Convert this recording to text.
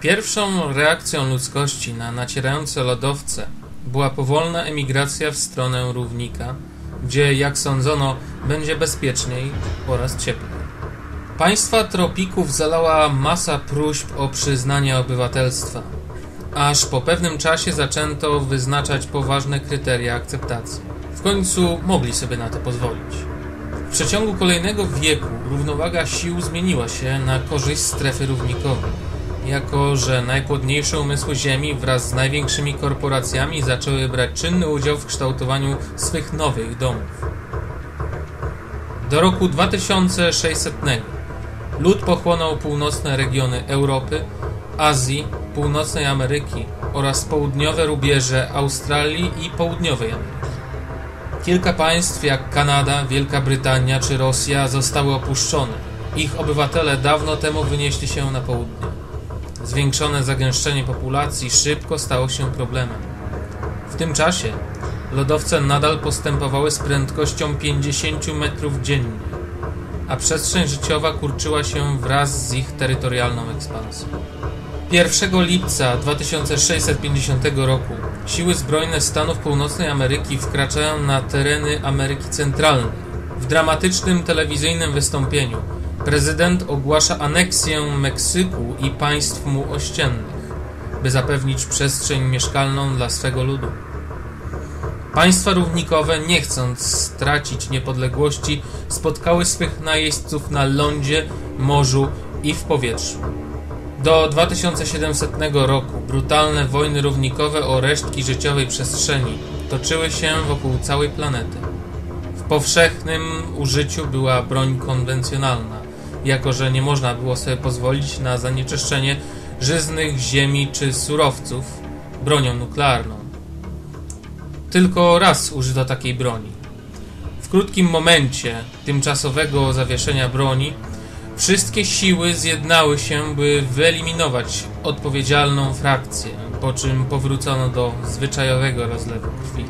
Pierwszą reakcją ludzkości na nacierające lodowce była powolna emigracja w stronę równika, gdzie, jak sądzono, będzie bezpieczniej oraz cieplej. Państwa tropików zalała masa próśb o przyznanie obywatelstwa, aż po pewnym czasie zaczęto wyznaczać poważne kryteria akceptacji. W końcu mogli sobie na to pozwolić. W przeciągu kolejnego wieku równowaga sił zmieniła się na korzyść strefy równikowej, jako że najpłodniejsze umysły Ziemi wraz z największymi korporacjami zaczęły brać czynny udział w kształtowaniu swych nowych domów. Do roku 2600 lud pochłonął północne regiony Europy, Azji, Północnej Ameryki oraz południowe rubieże Australii i Południowej Ameryki. Kilka państw jak Kanada, Wielka Brytania czy Rosja zostały opuszczone. Ich obywatele dawno temu wynieśli się na południe. Zwiększone zagęszczenie populacji szybko stało się problemem. W tym czasie lodowce nadal postępowały z prędkością 50 metrów dziennie, a przestrzeń życiowa kurczyła się wraz z ich terytorialną ekspansją. 1 lipca 2650 roku siły zbrojne Stanów Północnej Ameryki wkraczają na tereny Ameryki Centralnej. W dramatycznym telewizyjnym wystąpieniu prezydent ogłasza aneksję Meksyku i państw mu ościennych, by zapewnić przestrzeń mieszkalną dla swego ludu. Państwa równikowe, nie chcąc stracić niepodległości, spotkały swych najeźdźców na lądzie, morzu i w powietrzu. Do 2700 roku brutalne wojny równikowe o resztki życiowej przestrzeni toczyły się wokół całej planety. W powszechnym użyciu była broń konwencjonalna, jako że nie można było sobie pozwolić na zanieczyszczenie żyznych ziemi czy surowców bronią nuklearną. Tylko raz użyto takiej broni. W krótkim momencie tymczasowego zawieszenia broni Wszystkie siły zjednały się, by wyeliminować odpowiedzialną frakcję, po czym powrócono do zwyczajowego rozlewu krwi.